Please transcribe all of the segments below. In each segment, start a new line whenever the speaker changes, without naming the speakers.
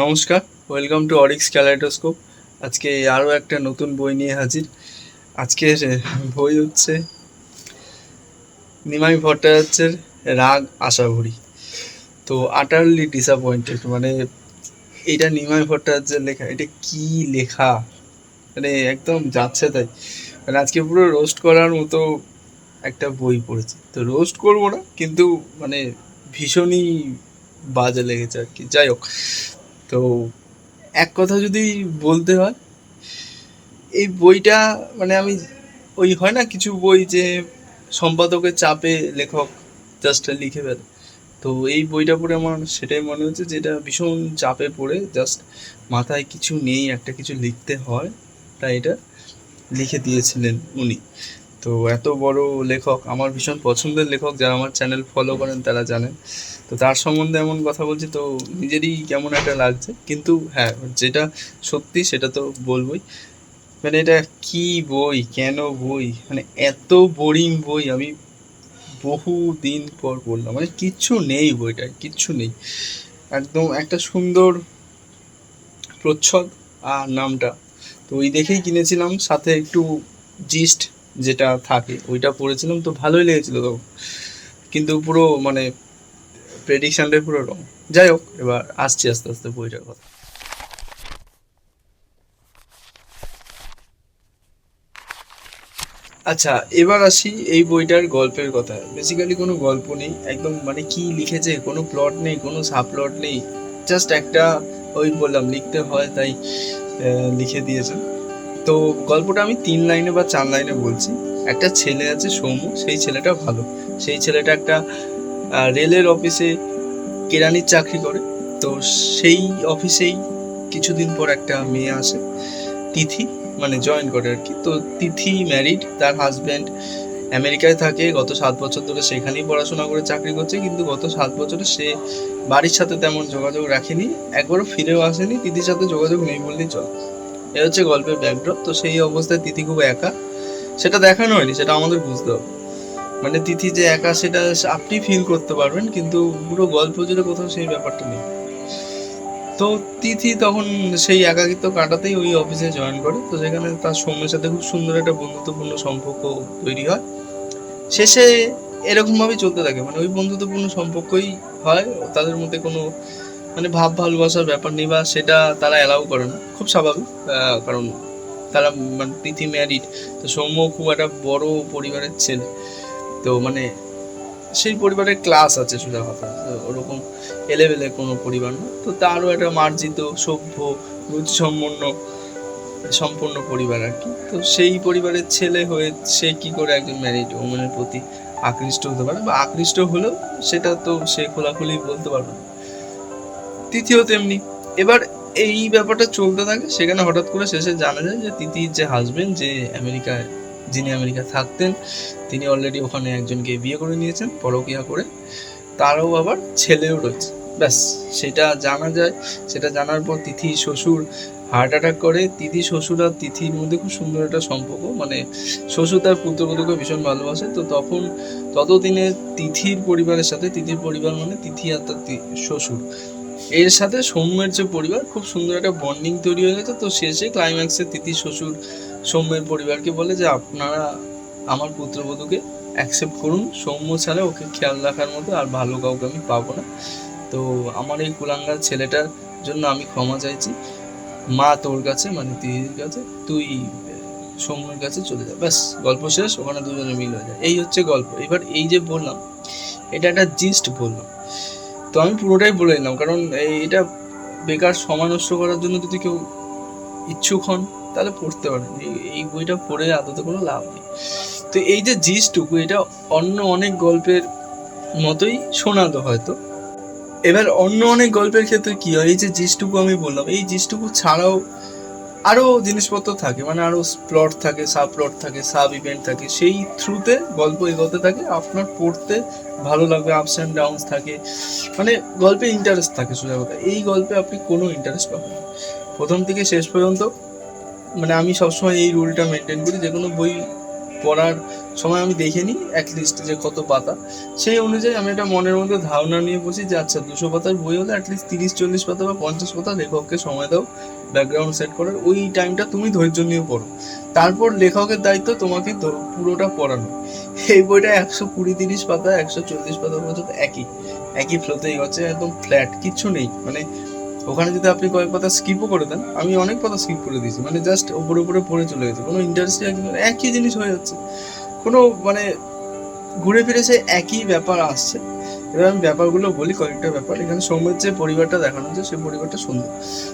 নমস্কার welcome to Orix kaleidoscope আজকে আরও একটা নতুন বই নিয়ে হাজির। আজকের বই হচ্ছে নিমাই ভট্টাচার্যের রাগ আশাভরি। তো আটারলি ডিসঅ্যাপয়েন্টেড মানে এটা নিমাই ভট্টাচার্যের লেখা, এটা কি লেখা? মানে একদম যাচ্ছে তাই। মানে আজকে পুরো রোস্ট করার মতো একটা বই পড়েছি। তো রোস্ট করব না, কিন্তু মানে ভীষণই বাজে লেগেছে আর কি। যাই হোক তো এক কথা যদি বলতে হয়, এই বইটা মানে আমি, ওই হয় না কিছু বই যে সম্পাদকের চাপে লেখক জাস্ট লিখে ফেলে। তো এই বইটা পড়ে আমার সেটাই মনে হচ্ছে যে এটা ভীষণ চাপে পড়ে জাস্ট মাথায় কিছু নেই, একটা কিছু লিখতে হয়, তাই এটা লিখে দিয়েছিলেন উনি। তো এত বড় লেখক, আমার ভীষণ পছন্দের লেখক যারা আমার চ্যানেল ফলো করেন তারা জানেন। তো তার সম্বন্ধে এমন কথা বলছি তো নিজেরই কেমন একটা লাগছে। কিন্তু হ্যাঁ যেটা সত্যি সেটা তো বলবোই। মানে এটা কি বই কেন বই? মানে এত বোরিং বই আমি বহু দিন পর পড়লাম। মানে কিচ্ছু নেই বইটায় কিচ্ছু নেই। একদম একটা সুন্দর প্রচ্ছদ আর নামটা। তো ওই দেখেই কিনেছিলাম সাথে একটু জিস্ট যেটা থাকে ওইটা পড়েছিলাম তো ভালোই লেগেছিল। তো কিন্তু পুরো মানে প্রেডিকশনটাই পুরো রং যাই হোক, এবার আসছি আস্তে আস্তে বইটার কথা। আচ্ছা এবার আসি এই বইটার গল্পের কথা বেসিক্যালি কোনো গল্প নেই, একদম মানে কি লিখেছে, কোনো প্লট নেই, কোনো সাব প্লট নেই জাস্ট একটা ওই বললাম, লিখতে হয়, তাই লিখে দিয়েছেন তো গল্পটা আমি তিন লাইনে বা চার লাইনে বলছি। একটা ছেলে আছে সৌম্য, সেই ছেলেটা ভালো। সেই ছেলেটা একটা রেলের অফিসে কেরানির চাকরি করে। তো সেই অফিসেই কিছুদিন পর একটা মেয়ে আসে, তিথি মানে জয়েন করে আর কি। তো তিথি ম্যারিড তার হাজব্যান্ড আমেরিকায় থাকে। গত সাত বছর ধরে সেখানেই পড়াশোনা করে চাকরি করছে, কিন্তু গত সাত বছরে সে বাড়ির সাথে তেমন যোগাযোগ রাখেনি, একবারও ফিরেও আসেনি, তিথির সাথে যোগাযোগ নেই বললেই চলে। এ হচ্ছে গল্পের ব্যাকড্রপ তো সেই অবস্থায় তিথি খুব একা। সেটা দেখানো হয়নি, সেটা আমাদের বুঝতে হবে। মানে তিথি যে একা, সেটা আপনি ফিল করতে পারবেন, কিন্তু পুরো গল্প জুড়ে কোথাও সেই ব্যাপারটা নেই। তো তিথি তখন সেই একাকিত্ব কাটাতেই ওই অফিসে জয়েন করে। তো সেখানে তার সৌম্যের সাথে খুব সুন্দর একটা বন্ধুত্বপূর্ণ সম্পর্ক তৈরি হয়। শেষে এরকম ভাবেই চলতে থাকে। মানে ওই বন্ধুত্বপূর্ণ সম্পর্কই হয়, তাদের মধ্যে কোনো মানে ভাব ভালোবাসার ব্যাপার নেই বা সেটা তারা অ্যালাউ করে না। খুব স্বাভাবিক কারণ তারা মানে তিথি ম্যারিড তো সৌম্য খুব একটা বড় পরিবারের ছেলে। তো মানে সেই পরিবারের ক্লাস আছে সোজা কথা ওরকম এলেবেলে কোনো পরিবার না, তো তারও একটা মার্জিত, সভ্য রুচিসম্পন্ন সম্পূর্ণ পরিবার আর কি। তো সেই পরিবারের ছেলে হয়ে সে কি করে একজন ম্যারিড ওমেনের প্রতি আকৃষ্ট হতে পারে বা আকৃষ্ট হলেও সেটা তো সে খোলাখুলি বলতে পারবে না। তৃতীয় তেমনি এবার এই ব্যাপারটা চলতে থাকে, সেখানে হঠাৎ করে শেষে জানা যায় যে তিতির যে হাজবেন্ড যে আমেরিকায় যিনি আমেরিকা থাকতেন, তিনি অলরেডি ওখানে একজনকে বিয়ে করে নিয়েছেন, পরকিয়া করে। তারও আবার ছেলেও রয়েছে। ব্যাস, সেটা জানা যায়। সেটা জানার পর তিথি শ্বশুর হার্ট অ্যাটাক করে। তিথি শ্বশুর আর তিথির মধ্যে খুব সুন্দর একটা সম্পর্ক। মানে শ্বশুর তার পুত্রবধূকে ভীষণ ভালোবাসে। তো তখন ততদিনে তিথির পরিবারের সাথে, তিথির পরিবার মানে তিথি আর তার শ্বশুর। এর সাথে সৌম্যের যে পরিবার, খুব সুন্দর একটা বন্ডিং তৈরি হয়ে গেছে। তো শেষে ক্লাইম্যাক্সে তিথি শ্বশুর সৌম্যের পরিবারকে বলে যে আপনারা আমার পুত্রবধূকে অ্যাকসেপ্ট করুন। সৌম্য ছাড়া ওকে খেয়াল রাখার মতো আর ভালো কাউকে আমি পাবো না। তো আমার এই কুলাঙ্গার ছেলেটার জন্য আমি ক্ষমা চাইছি। মা তোর কাছে মানে দিদির কাছে, তুই সৌম্যের কাছে চলে যা। ব্যাস, গল্প শেষ, ওখানে দুজনে মিল হয়ে যায়। এই হচ্ছে গল্প। এবার এই যে বললাম, এটা একটা জিস্ট বললাম। তো আমি পুরোটাই বলে নিলাম, কারণ এটা বেকার সময় নষ্ট করার জন্য যদি কেউ ইচ্ছুক হন তাহলে পড়তে পারেন এই- বইটা পড়ে আদতে কোনো লাভ নেই। তো এই যে জিসটুকু এটা অন্য অনেক গল্পের মতোই শোনাতো হয়তো। এবার অন্য অনেক গল্পের ক্ষেত্রে কি হয়? এই যে জিসটুকু আমি বললাম, এই জিসটুকু ছাড়াও আরও জিনিসপত্র থাকে মানে আরও প্লট থাকে সাব প্লট থাকে, সাব ইভেন্ট থাকে, সেই থ্রুতে গল্প এগোতে থাকে, আপনার পড়তে ভালো লাগবে, আপস অ্যান্ড ডাউনস থাকে মানে গল্পে ইন্টারেস্ট থাকে সোজা কথা। এই গল্পে আপনি কোনো ইন্টারেস্ট পাবেন না। প্রথম থেকে শেষ পর্যন্ত মানে আমি সবসময় এই রুলটা মেনটেন করি, যে কোনো বই পড়ার সময় আমি দেখে নিই অ্যাটলিস্ট যে কত পাতা। সেই অনুযায়ী আমি একটা মনের মধ্যে ধারণা নিয়ে বসি যে আচ্ছা দুশো পাতার বই হলে অ্যাটলিস্ট তিরিশ, চল্লিশ পাতা বা পঞ্চাশ পাতা লেখককে সময় দাও ব্যাকগ্রাউন্ড সেট করার। ওই টাইমটা তুমি ধৈর্য নিয়ে পড়ো। তারপর লেখকের দায়িত্ব তোমাকে পুরোটা পড়ানো। এই বইটা একশো কুড়ি, তিরিশ পাতা, একশো চল্লিশ পাতা পর্যন্ত একই একই ফ্লোতেই হচ্ছে, একদম ফ্ল্যাট কিচ্ছু নেই। মানে ওখানে যদি আপনি কয়েক পাতা স্কিপও করে দেন, আমি অনেক পাতা স্কিপ করে দিয়েছি। মানে জাস্ট উপরে উপরে পড়ে চলে গেছে। কোনো ইন্টারেস্টিং একই জিনিস হয়ে যাচ্ছে। কোনো মানে ঘুরে ফিরে সে একই ব্যাপার আসছে। এবার আমি ব্যাপারগুলো বলি, কয়েকটা ব্যাপার। এখানে সৌম্যের যে পরিবারটা দেখানো হচ্ছে, সেই পরিবারটা সুন্দর।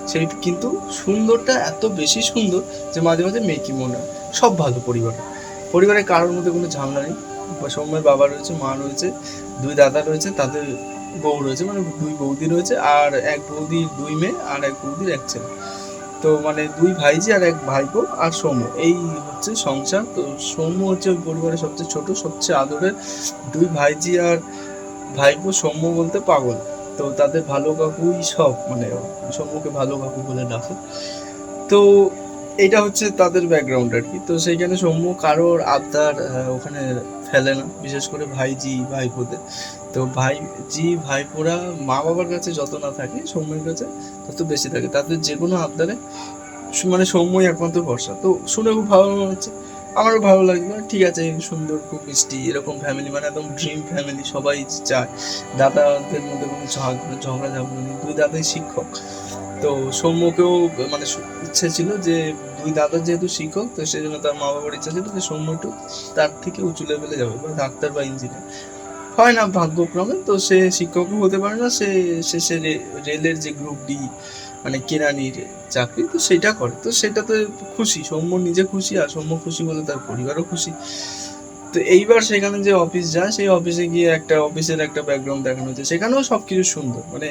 সেই কিন্তু সুন্দরটা এত বেশি সুন্দর যে মাঝে মাঝে মেকি মনে হয়? সব ভালো পরিবার। পরিবারের কারোর মধ্যে কোনো ঝামেলা নেই। সৌম্যের বাবা রয়েছে, মা রয়েছে, দুই দাদা রয়েছে, তাদের বউ রয়েছে মানে দুই বৌদি রয়েছে, আর এক বৌদির দুই মেয়ে, আর এক বৌদির এক ছেলে। তো মানে দুই ভাইজি আর এক ভাইপো আর সৌম্য। এই হচ্ছে সংসার। তো সৌম্য হচ্ছে ওই পরিবারের সবচেয়ে ছোট, সবচেয়ে আদরের। দুই ভাইজি আর ভাইপো সৌম্য বলতে পাগল। তো তাদের ভালো কাকুই সব মানে সৌম্যকে ভালো কাকু বলে ডাকে। তো এটা হচ্ছে তাদের ব্যাকগ্রাউন্ড আর কি। তো সেইখানে সৌম্য কারোর আবদার ওখানে ফেলে না, বিশেষ করে ভাইজি, ভাইপোদের। তো ভাইজি ভাইপোরা মা বাবার কাছে যত না থাকে, সৌম্যের কাছে তত বেশি থাকে। তাদের যে কোনো আবদারে মানে সৌম্যই একমাত্র ভরসা। তো শুনে খুব ভালো মনে হচ্ছে। আমারও ভালো লাগবে ঠিক আছে, সুন্দর, খুব মিষ্টি, এরকম ফ্যামিলি মানে একদম ড্রিম ফ্যামিলি সবাই চায়। দাদাদের মধ্যে কোনো ঝগড়া ঝগড়া নেই। দুই দাদাই শিক্ষক। তো সৌম্যকেও মানে ইচ্ছে ছিল যে, দুই দাদা যেহেতু শিক্ষক, তো সেই জন্য তার মা বাবার ইচ্ছা ছিল যে সৌম্য একটু তার থেকে উঁচু লেভেলে যাবে, বা ডাক্তার বা ইঞ্জিনিয়ার হয় না ভাগ্যক্রমে, তো সে শিক্ষকও হতে পারে না, সে শেষে রেলের যে গ্রুপ ডি মানে কেরানির চাকরি, তো সেটা করে। তো সেটাতে খুশি, সৌম্য নিজে খুশি আর সৌম্য খুশি বলে তার পরিবারও খুশি। তো এইবার সেখানে যে অফিস যায়, সেই অফিসে গিয়ে একটা অফিসের একটা ব্যাকগ্রাউন্ড দেখানো হচ্ছে। সেখানেও সব কিছু সুন্দর মানে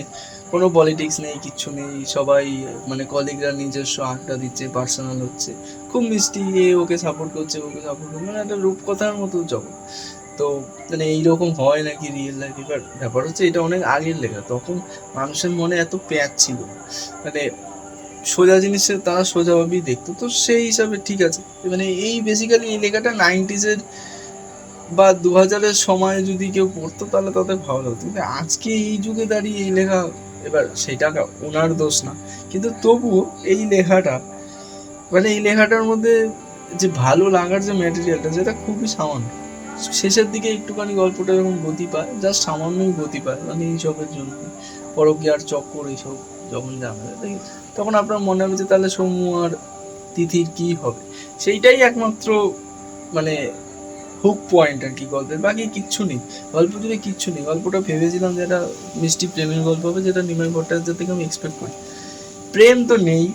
কোনো পলিটিক্স নেই, কিচ্ছু নেই, সবাই মানে কলিগরা নিজস্ব আড্ডা দিচ্ছে পার্সোনাল হচ্ছে। খুব মিষ্টি ওকে সাপোর্ট করছে, ওকে সাপোর্ট করছে মানে একটা রূপকথার মতো জগৎ। তো মানে এইরকম হয় নাকি রিয়েল লাইফ এবার ব্যাপার হচ্ছে এটা অনেক আগের লেখা, তখন মানুষের মনে এত প্যাচ ছিল। মানে সোজা জিনিসে তারা সোজাভাবেই দেখতো, তো সেই হিসাবে ঠিক আছে। মানে এই বেসিক্যালি এই লেখাটা নাইনটিজের বা দু হাজারের সময় যদি কেউ পড়তো, তাহলে তাদের ভালো লাগতো। কিন্তু আজকে এই যুগে দাঁড়িয়ে এই লেখা, এবার সেটা ওনার দোষ না। কিন্তু তবুও এই লেখাটা মানে এই লেখাটার মধ্যে যে ভালো লাগার যে ম্যাটেরিয়ালটা সেটা খুবই সামান্য। শেষের দিকে একটুখানি গল্পটা যখন গতি পায় জাস্ট সামান্যই গতি পায় মানে এইসবের জন্য। পরকীয়ার চক্কর এইসব যখন জানা যায় তখন আপনার মনে হবে যে তাহলে সৌম্য আর তিথির কী হবে? সেইটাই একমাত্র মানে হুক পয়েন্ট আর কি গল্পের। বাকি কিচ্ছু নেই। গল্প জুড়ে কিচ্ছু নেই, গল্পটা ভেবেছিলাম যে একটা মিষ্টি প্রেমের গল্প হবে, যেটা নিমাই ভট্টাচার্য থেকে আমি এক্সপেক্ট করি। প্রেম তো নেই,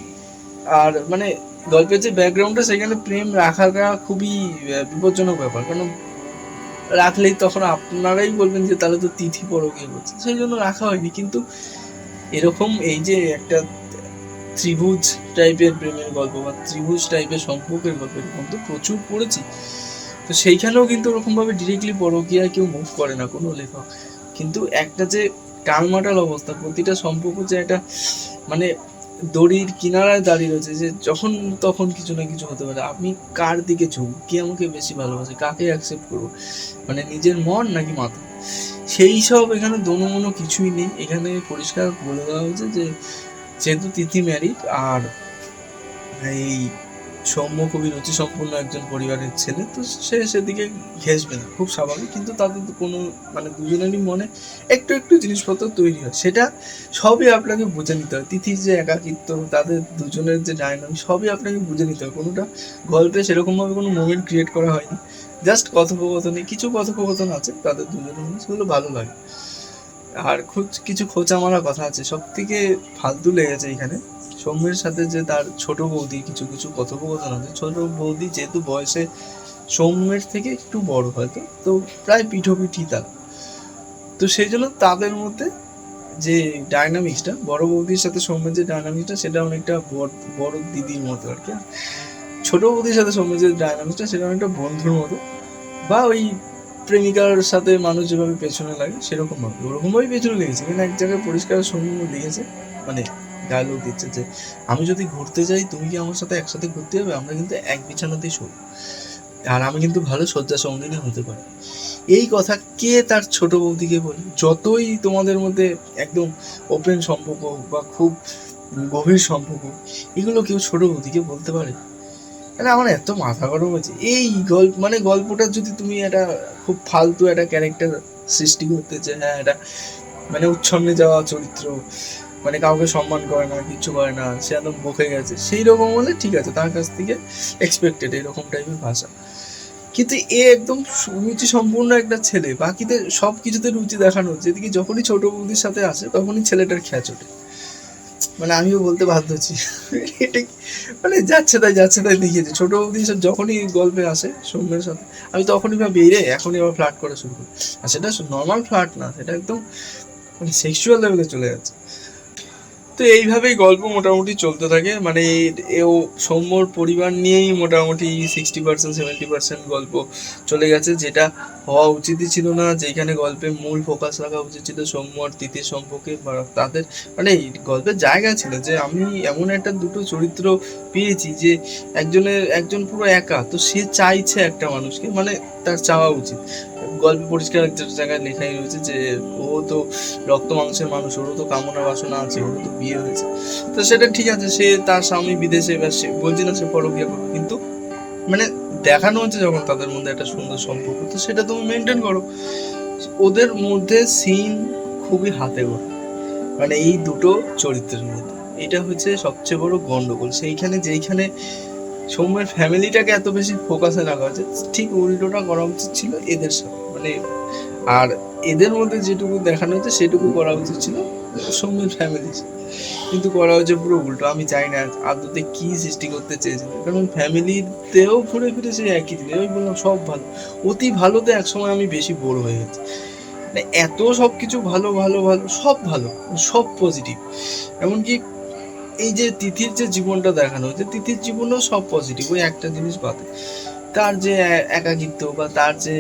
আর মানে গল্পের যে ব্যাকগ্রাউন্ডটা সেখানে প্রেম রাখাটা খুবই বিপজ্জনক ব্যাপার। কারণ রাখলেই তখন আপনারাই বলবেন যে তাহলে তো তিথি পরকীয় করছে সেই জন্য রাখা হয়নি। কিন্তু এরকম এই যে একটা ত্রিভুজ টাইপের প্রেমের গল্প বা ত্রিভুজ টাইপের সম্পর্কের গল্প এরকম তো প্রচুর পড়েছি। তো সেইখানেও কিন্তু ওরকমভাবে ডিরেক্টলি পরকীয়ায় কেউ মুভ করে না কোনো লেখক। কিন্তু একটা যে টালমাটাল অবস্থা, প্রতিটা সম্পর্ক যে একটা মানে দড়ির কিনারায় দাঁড়িয়ে রয়েছে যে যখন তখন কিছু না কিছু হতে পারে। আমি কার দিকে ঝুঁক কে আমাকে বেশি ভালোবাসে? কাকে অ্যাকসেপ্ট করব? মানে নিজের মন নাকি মাথা? সেই সব এখানে দোনো মনো কিছুই নেই। এখানে পরিষ্কার বলে দেওয়া হয়েছে যে, যেহেতু তিথি ম্যারিড আর এই সৌম্য খুবই রুচি সম্পূর্ণ একজন পরিবারের ছেলে, তো সে সেদিকে ঘেসবে না, খুব স্বাভাবিক। কিন্তু তাদের কোনো মানে দুজনেরই মনে একটু একটু জিনিসপত্র তৈরি হয়। সেটা সবই আপনাকে বুঝে নিতে হয়। তিথির যে একাকিত্ব, তাদের দুজনের যে ডায়নামিক সবই আপনাকে বুঝে নিতে হয়। কোনোটা গল্পে সেরকমভাবে কোনো মোমেন্ট ক্রিয়েট করা হয়নি। জাস্ট কথোপকথনে, কিছু কথোপকথন আছে, তাদের দুজনের মধ্যে, সেগুলো ভালো লাগে। আর খুব কিছু খোঁচা মারা কথা আছে। সব থেকে ফালতু লেগেছে এখানে। সৌম্যের সাথে যে তার ছোট বৌদি, কিছু কিছু কথোপকথন আছে। ছোট বৌদি যেহেতু বয়সে সৌম্যের থেকে একটু বড় হয়তো তো প্রায় পিঠোপিঠি তার। তো সেই জন্য তাদের মধ্যে যে ডায়নামিক্সটা বড় বৌদির সাথে সৌম্যের যে ডায়নামিক্সটা সেটা অনেকটা বড় দিদির মতো আর কি। ছোট বৌদির সাথে সৌম্যের যে ডায়নামিক্সটা সেটা অনেকটা বন্ধুর মতো। বা ওই প্রেমিকার সাথে মানুষ যেভাবে পেছনে লাগে, সেরকম ভাবে। ওরকমভাবেই পেছনে লেগেছে। কিন্তু এক জায়গায় পরিষ্কার সৌম্য লিখেছে মানে ডায়লগ দিচ্ছে যে, আমি যদি ঘুরতে যাই, তুমি কি আমার সাথে একসাথে ঘুরতে যাবে? আমরা কিন্তু এক বিছানাতেই শোবো। আর আমি কিন্তু ভালো শয্যা সঙ্গিনী হতে পারি। এই কথা কে তার ছোট বৌদিকে বলে? যতই তোমাদের মধ্যে একদম ওপেন সম্পর্ক বা খুব গভীর সম্পর্ক এগুলো কেউ ছোট বৌদিকে বলতে পারে মানে আমার এত মাথা গরম হয়েছে। এই গল্প মানে গল্পটা যদি তুমি একটা খুব ফালতু একটা ক্যারেক্টার সৃষ্টি করতে চাই হ্যাঁ এটা মানে উচ্ছন্নে যাওয়া চরিত্র মানে কাউকে সম্মান করে না কিচ্ছু করে না, সে একদম বকে গেছে। সেই রকম হলে ঠিক আছে, তার কাছ থেকে এক্সপেক্টেড এরকম টাইপের ভাষা। কিন্তু এ একদম রুচি সম্পূর্ণ একটা ছেলে বাকিতে সব কিছুতে রুচি দেখানো হচ্ছে এদিকে যখনই ছোট বৌদির সাথে আসে, তখনই ছেলেটার খ্যাচ ওঠে। মানে আমিও বলতে বাধ্য হচ্ছি। এটা মানে যাচ্ছে তাই যাচ্ছে তাই দেখিয়েছে। ছোট বৌদির সাথে যখনই গল্পে আসে সৌম্যের সাথে, আমি তখনই ভাবি রে এখনই আবার ফ্লার্ট করা শুরু করি। আর সেটা নর্মাল ফ্লার্ট না, সেটা একদম মানে সেক্সুয়াল লেভেলে চলে যাচ্ছে। তো এইভাবেই গল্প মোটামুটি চলতে থাকে। মানে এও সৌম্যর পরিবার নিয়েই মোটামুটি সিক্সটি পার্সেন্ট সেভেন্টি পার্সেন্ট গল্প চলে গেছে, যেটা হওয়া উচিতই ছিল না। যেখানে গল্পে মূল ফোকাস রাখা উচিত ছিল সৌম্য আর তিতির সম্পর্কে তাদের মানে গল্পের জায়গা ছিল যে আমি এমন একটা দুটো চরিত্র পেয়েছি যে একজনের, একজন পুরো একা, তো সে চাইছে একটা মানুষকে মানে তার চাওয়া উচিত। গল্পে পরিষ্কার একটা জায়গায় লেখাই রয়েছে যে, ও তো রক্ত মাংসের মানুষ, ওরও তো কামনা বাসনা আছে, ওরও তো বিয়ে হয়েছে। তো সেটা ঠিক আছে, সে তার স্বামী বিদেশে বা সে বলছি না সে পরকিয়া করবে কিন্তু মানে দেখানো হচ্ছে যখন তাদের মধ্যে একটা সুন্দর সম্পর্ক, তো সেটা তুমি মেনটেন করো। ওদের মধ্যে সিন খুবই হাতে গোড়া মানে এই দুটো চরিত্রের মধ্যে। এটা হচ্ছে সবচেয়ে বড় গন্ডগোল। সেইখানে যেইখানে সৌম্যের ফ্যামিলিটাকে এত বেশি ফোকাসে রাখা হচ্ছে ঠিক উল্টোটা করা উচিত ছিল এদের সাথে। মানে আর এদের মধ্যে যেটুকু দেখানো হচ্ছে সেটুকু করা উচিত ছিল সৌম্যের ফ্যামিলি কিন্তু করা হচ্ছে পুরো উল্টো, আমি চাই না আদতে কি সৃষ্টি করতে চেয়েছিল কারণ ফ্যামিলিতেও ঘুরে ফিরে সেই একই জিনিস। আমি বললাম, সব ভালো। অতি ভালোতে একসময় আমি বেশি বোর হয়ে গেছি। মানে এত সব কিছু ভালো ভালো ভালো, সব ভালো, সব পজিটিভ এমনকি এই যে তিথির যে জীবনটা দেখানো হচ্ছে তিথির জীবনও সব পজিটিভ ওই একটা জিনিস বাদে। তার যে একাকিত্ব বা তার যে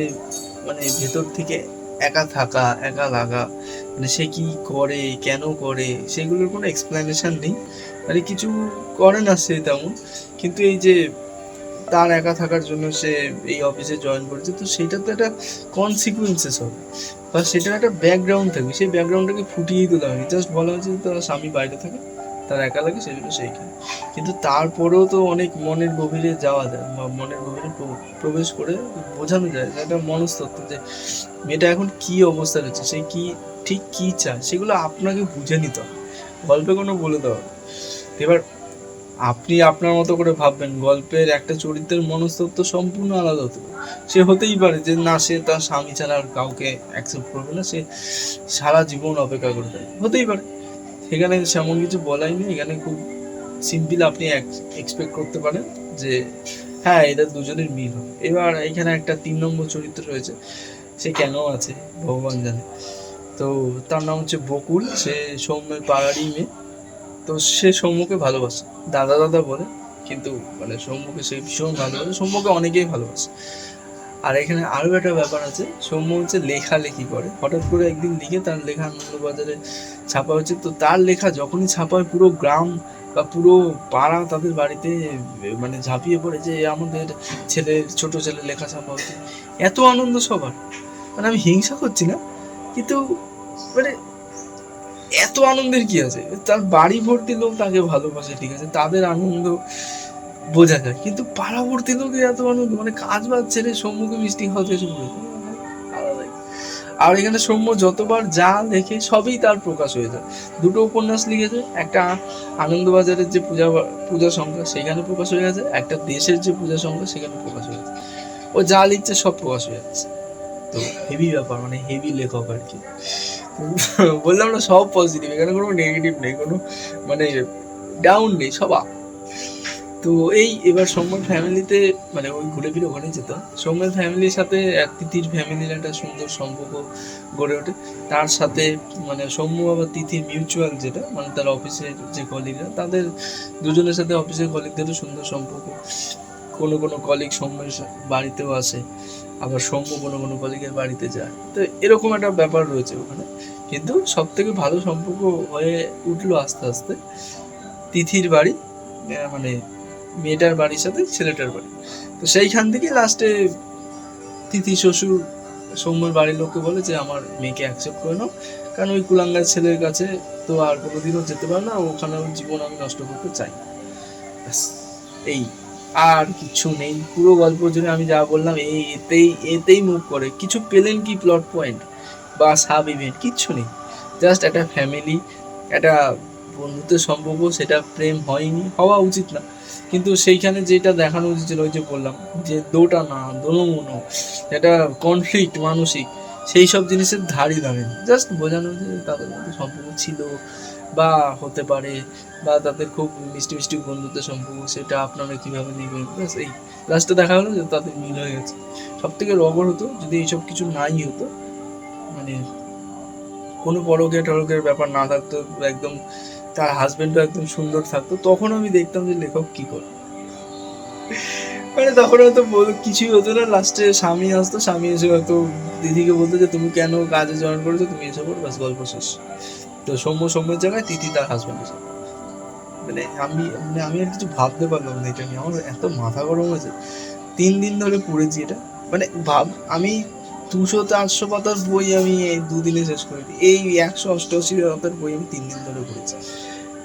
মানে ভেতর থেকে একা থাকা, একা লাগা মানে সে কি করে, কেন করে, সেগুলোর কোনো এক্সপ্লেনেশন নেই। মানে কিছু করে না সে তেমন। কিন্তু এই যে তার একা থাকার জন্য সে এই অফিসে জয়েন করেছে, তো সেটা তো একটা কনসিকুয়েন্সেস হবে। বা সেটার একটা ব্যাকগ্রাউন্ড থাকবে। সেই ব্যাকগ্রাউন্ডটাকে ফুটিয়েই তোলা হয়নি জাস্ট বলা হয়েছে তার স্বামী বাইরে থাকে। তার একা লাগে সেই জন্য সেইখানে কিন্তু তারপরেও তো অনেক মনের গভীরে যাওয়া যায় বা মনের গভীরে প্রবেশ করে বোঝানো যায় একটা মনস্তত্ত্ব যে মেয়েটা এখন কি অবস্থা রয়েছে, সে কি, ঠিক কি চায়, সেগুলো আপনাকে বুঝে নিতে হবে। গল্পে কোনো বলে দেওয়া এবার আপনি আপনার মতো করে ভাববেন, গল্পের একটা চরিত্রের মনস্তত্ত্ব সম্পূর্ণ আলাদা হতে সে হতেই পারে যে না, সে তার স্বামী ছাড়া আর কাউকে অ্যাকসেপ্ট করবে না, সে সারা জীবন অপেক্ষা করে থাকে হতেই পারে। সেখানে সেমন কিছু বলাই নেই, এখানে খুব সিম্পল আপনি এক্সপেক্ট করতে পারেন যে হ্যাঁ এদের দুজনের মিল হবে। এবার এখানে একটা তিন নম্বর চরিত্র রয়েছে, সে কেন আছে, ভগবান জানে। তো তার নাম হচ্ছে বকুল, সে সৌম্যের পাড়ারই মেয়ে। তো সে সৌম্যকে ভালোবাসে। দাদা দাদা বলে, কিন্তু মানে সৌম্যকে সে ভীষণ ভালোবাসে। সৌম্যকে অনেকেই ভালোবাসে। আর এখানে আরও একটা ব্যাপার আছে, সৌম্য হচ্ছে লেখালেখি করে। হঠাৎ করে একদিন লিখে তার লেখা আনন্দবাজারে ছাপা হচ্ছে। তো তার লেখা যখনই ছাপা হয়, পুরো গ্রাম বা পুরো পাড়া তাদের বাড়িতে মানে ঝাঁপিয়ে পড়ে যে আমাদের ছেলে, ছোট ছেলে লেখা ছাপা হচ্ছে। এত আনন্দ সবার। মানে আমি হিংসা করছি না, কিন্তু মানে এত আনন্দের কি আছে? তার বাড়ি ভর্তি লোক তাকে ভালোবাসে, ঠিক আছে? তাদের আনন্দ বোঝা যায়। কিন্তু পাড়া ভর্তি লোকের এত মানুষ মানে কাজ বাজ ছেড়ে সম্মুখে মিষ্টি খাওয়াতে শুরু করে আর এখানে সৌম্য যতবার যা লেখে সবই তার প্রকাশ হয়ে যায়। দুটো উপন্যাস লিখেছে, একটা আনন্দবাজারের যে পূজা পূজা সংখ্যা সেখানে প্রকাশ হয়ে গেছে, একটা দেশের যে পূজা সংখ্যা সেখানে প্রকাশ হয়ে গেছে। ও যা লিখছে সব প্রকাশ হয়ে যাচ্ছে। তো হেভি ব্যাপার মানে হেভি লেখক আর কি। বললাম না, সব পজিটিভ এখানে কোনো নেগেটিভ নেই, কোনো মানে ডাউন নেই, সব up। তো এই এবার সৌম্যর ফ্যামিলিতে মানে ওই ঘুরে ফিরে ওখানে যেত। সৌম্যের ফ্যামিলির সাথে এক তিথির ফ্যামিলির একটা সুন্দর সম্পর্ক গড়ে ওঠে। তার সাথে মানে সৌম্য আবার তিথির মিউচুয়াল যেটা মানে তার অফিসের যে কলিগরা তাদের দুজনের সাথে অফিসের কলিগদেরও সুন্দর সম্পর্ক। কোনো কোনো কলিগ সৌম্যের বাড়িতেও আসে, আবার সৌম্য কোনো কোনো কলিগের বাড়িতে যায়। তো এরকম একটা ব্যাপার রয়েছে ওখানে। কিন্তু সব থেকে ভালো সম্পর্ক হয়ে উঠল আস্তে আস্তে তিথির বাড়ি মানে মেয়েটার বাড়ির সাথে ছেলেটার বাড়ি। তো সেইখান থেকে লাস্টে তিথি শ্বশুর, সৌম্যর বাড়ির লোককে বলে যে, আমার মেয়েকে অ্যাকসেপ্ট করে নাও। কারণ ওই কুলাঙ্গার ছেলের কাছে তো আর কোনোদিনও যেতে পারে না, ওখানে ওর জীবন আমি নষ্ট করতে চাই এই। আর কিছু নেই। পুরো গল্প জুড়ে আমি যা বললাম এই এতেই এতেই মুভ করে। কিছু পেলেন কি প্লট পয়েন্ট বা সাব ইভেন্ট কিচ্ছু নেই। জাস্ট একটা ফ্যামিলি একটা বন্ধুত্বের সম্পর্ক, সেটা প্রেম হয়নি, হওয়া উচিত না। কিন্তু সেইখানে যেটা দেখানো উচিত ছিল, ওই যে বললাম, যে দোটা না দোলমনো একটা কনফ্লিক্ট মানসিক, সেই সব জিনিসের ধারই ধারে জাস্ট বোঝানো যে তাদের মধ্যে সম্পর্ক ছিল, বা হতে পারে, বা তাদের খুব মিষ্টি মিষ্টি বন্ধুত্বের সম্পর্ক, সেটা আপনারা কীভাবে নেবেন? ব্যাস, এই লাস্টে দেখা হলো যে তাদের মিল হয়ে গেছে। সব থেকে রগর হতো, যদি এইসব কিছু নাই হতো মানে কোনো পরকীয়া টরকের ব্যাপার না থাকতো, একদম তার হাজবেন্ডও একদম সুন্দর থাকতো তখন আমি দেখতাম যে লেখক কি করে। মানে তখন হয়তো কিছুই হতো না লাস্টে স্বামী আসতো, স্বামী এসে হয়তো দিদিকে বলতো যে, তুমি কেন কাজে জয়েন করেছ? তুমি এসে করো ব্যাস, গল্প শেষ। তো সৌম্য সৌম্যের জায়গায় তিথি তার হাজবেন্ডের সাথে মানে আমি মানে আমি আর কিছু ভাবতে পারলাম না এটা নিয়ে। আমার এত মাথা গরম হয়েছে। তিন দিন ধরে পড়েছি এটা। মানে ভাব, আমি দুশো চারশো পাতার বই আমি এই দুদিনে শেষ করে দিই। এই একশো অষ্টআশি পাতার বই আমি তিন দিন ধরে পড়েছি।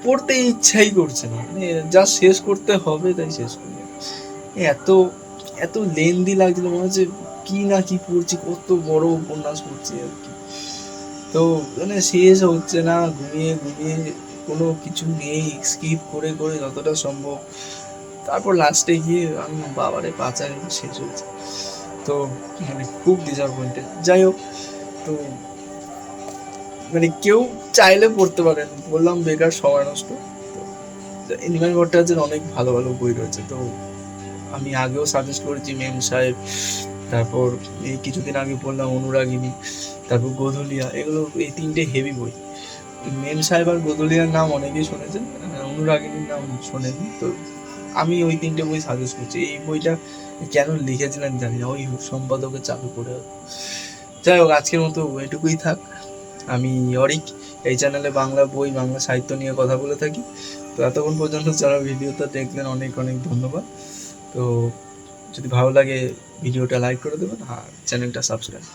পড়তে ইচ্ছাই করছে না। মানে যা শেষ করতে হবে তাই শেষ করি। এত এত লেন্দি লাগছিল মনে হচ্ছে কী না কী পড়ছি, কত বড় উপন্যাস পড়ছি আর কি। তো মানে শেষ হচ্ছে না, ঘুমিয়ে ঘুমিয়ে কোনো কিছু নেই স্কিপ করে করে যতটা সম্ভব। তারপর লাস্টে গিয়ে আমি বাবারে পাচার শেষ হয়েছে। তো মানে খুব ডিসঅ্যাপয়েন্টেড যাই হোক তো মানে কেউ চাইলে পড়তে পারেন। বললাম বেকার সময় নষ্ট। তো ভট্টাচার্যের অনেক ভালো ভালো বই রয়েছে। তো আমি আগেও সাজেস্ট করেছি মেম সাহেব তারপর এই কিছুদিন আগে পড়লাম অনুরাগিনী তারপর গোধলিয়া এগুলো এই তিনটে হেভি বই। মেম সাহেব আর গোধলিয়ার নাম অনেকেই শুনেছেন আহ, অনুরাগিনীর নাম শোনেনি তো আমি ওই তিনটে বই সাজেস্ট করছি। এই বইটা কেন লিখেছিলেন জানি না, ওই সম্পাদকের চাকরি করে। যাই হোক, আজকের মতো এটুকুই থাক। আমি অরিক, এই চ্যানেলে বাংলা বই, বাংলা সাহিত্য নিয়ে কথা বলে থাকি। তো এতক্ষণ পর্যন্ত যারা ভিডিওটা দেখলেন, অনেক অনেক ধন্যবাদ। তো যদি ভালো লাগে, ভিডিওটা লাইক করে দেবেন আর চ্যানেলটা সাবস্ক্রাইব